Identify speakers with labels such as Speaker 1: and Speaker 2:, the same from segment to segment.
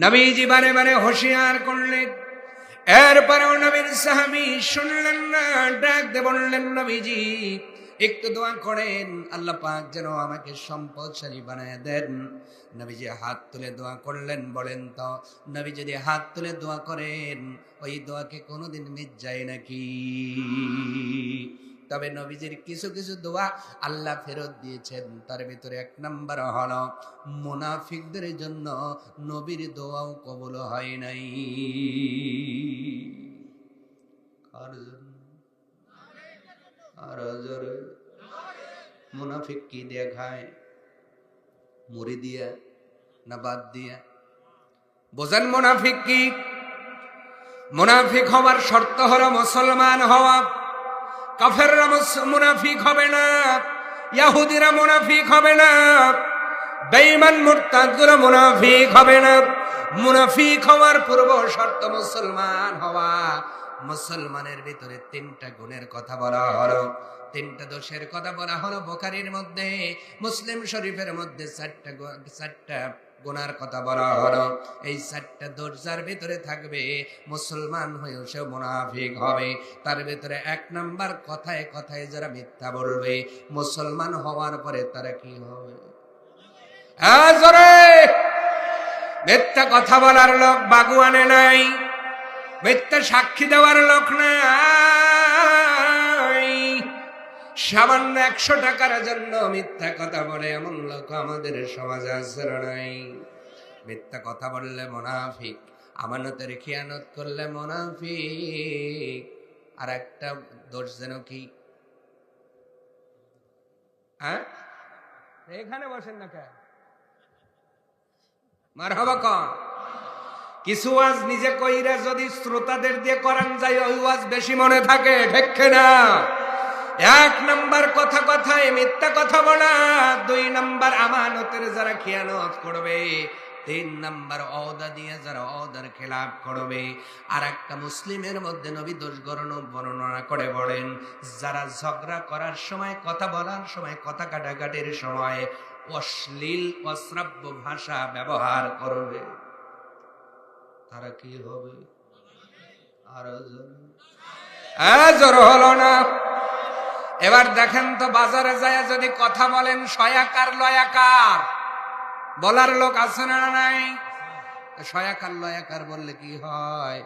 Speaker 1: নবীজি বারে বারে হুঁশিয়ার করলেন। এরপরেও নবীর সাহাবি শুনলেন না, ডাক দে বললেন, নবীজি, একটু দোয়া করেন, আল্লাহ পাক যেন আমাকে সম্পদশালী বানায় দেন। নবীজি হাত তুলে দোয়া করলেন, বলেন তো, নবী যদি হাত তুলে দোয়া করেন, ওই দোয়াকে কোনোদিন মিট যায় নাকি? তবে নবীজির কিছু কিছু দোয়া আল্লাহ ফেরত দিয়েছেন। তার ভিতরে এক নাম্বার হলো, মুনাফিকদের জন্য নবীর দোয়াও কবুল হয় নাই। মুনাফিক কি দিয়ে খায়? মুড়ি দিয়া না বাদ দিয়া? বোঝেন মুনাফিক কি? মুনাফিক হওয়ার শর্ত হলো মুসলমান হওয়া। কাফেররা মুনাফিক হবে না, ইয়াহুদিরা মুনাফিক হবে না, বেঈমান মুরতাদরা মুনাফিক হবে না। মুনাফিক হওয়ার পূর্ব শর্ত মুসলমান হওয়া। মুসলমানের ভিতরে তিনটা গুণের কথা বলা হলো। তিনটা দোষের কথা বলা হলো বোকারির মধ্যে, মুসলিম শরীফের মধ্যে চারটা চারটা গুনার কথা বলা হলো। এই চারটা দোষ যার ভিতরে থাকবে মুসলমান হয়েও সে মুনাফিক হবে। তার ভিতরে এক নাম্বার কথায় কথায় যারা মিথ্যা বলবে, মুসলমান হওয়ার পরে তারা কি হবে? হ্যাঁ! মিথ্যা কথা বলার লোক বাগুয়ানে নাই, মিথ্যা সাক্ষী দেওয়ার লোক নাই। সামান্য একশো টাকার জন্য মিথ্যা কথা বলে এমন লোক আমাদের সমাজে না নাই। মিথ্যা কথা বললে মোনাফিক আমানতের খেয়ানত করলে মোনাফিক। আর একটা দোষ যেন কি? হ্যাঁ? এখানে বসেন না কেন? মার হবা কন। কিছু ওয়াজ নিজে কইরা যদি শ্রোতাদের দিয়ে করান যায় ওই ওয়াজ বেশি মনে থাকে ঠেকে না এক নাম্বার কথা কথায় মিথ্যা কথা বলা, দুই নাম্বার আমানতের যারা খেয়ানত করবে, তিন নাম্বার অদা দিয়ে যারা অদার খেলাপ করবে। আর একটা মুসলিমের মধ্যে নবী দোষ বর্ণনা করে বলেন, যারা ঝগড়া করার সময়, কথা বলার সময়, কথা কাটাকাটির সময় অশ্লীল, অশ্রাব্য ভাষা ব্যবহার করবে। তারা কি হবে? আরও জোর হলো না। এবার দেখেন তো বাজারে যায় যদি কথা বলেন, সয়াকার, লয়াকার। বলার লোক আছে না নাই? সয়াকার, লয়াকার বললে কি হয়?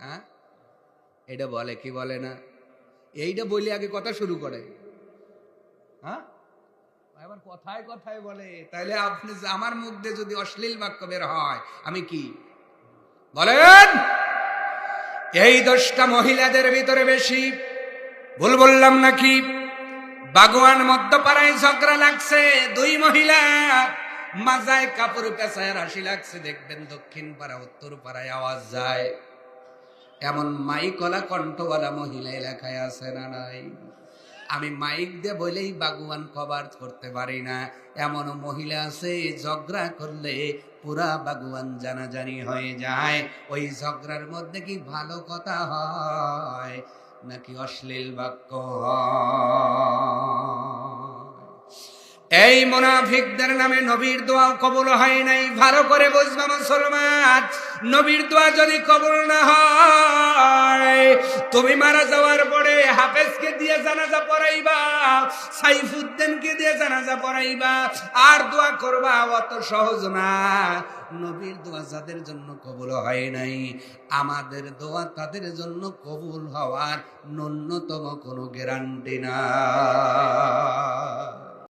Speaker 1: হ্যাঁ? এটা বলে, কি বলে না? এইটা বলে আগে কথা শুরু করে। হ্যাঁ? কথায় কথায় বলে। তাহলে আপনি আমার মধ্যে যদি অশ্লীল বাক্য বের হয়, আমি কি? বলেন! এই দোষটা মহিলাদের ভিতরে বেশি ভুল বললাম নাকি? বাগুয়ান মধ্যপাড়ায় ঝগড়া লাগছে, দুই মহিলা। মাজায় কাপড় পেঁচায় রাশি লাগছে, দেখবেন দক্ষিণ পাড়া, উত্তর পাড়ায় আওয়াজ যায়। এমন মাইকলা কণ্ঠওয়ালা মহিলা এলাকায় আছে না নাই? আমি মাইক দিয়ে বলেই বাগুয়ান কভার করতে পারি না। এমন মহিলা আছে, ঝগড়া করলে পুরা বাগুয়ান জানাজানি হয়ে যায়। ওই ঝগড়ার মধ্যে কি ভালো কথা হয়? নাকি অশ্লীল বাক্য হয়? এই মোনাফিকদের নামে নবীর দোয়া কবুল হয় নাই। ভালো করে বুঝবা মুসলমান, নবীর দোয়া যদি কবুল না হয়, তুমি মারা যাওয়ার পরে হাফেজকে দিয়ে জানাজা পড়াইবা, সাইফুদ্দিনকে দিয়ে জানাজা পড়াইবা, আর দোয়া করবা অত সহজ না। নবীর দোয়া যাদের জন্য কবুল হয় নাই, আমাদের দোয়া তাদের জন্য কবুল হওয়ার ন্যূনতম কোনো গ্যারান্টি না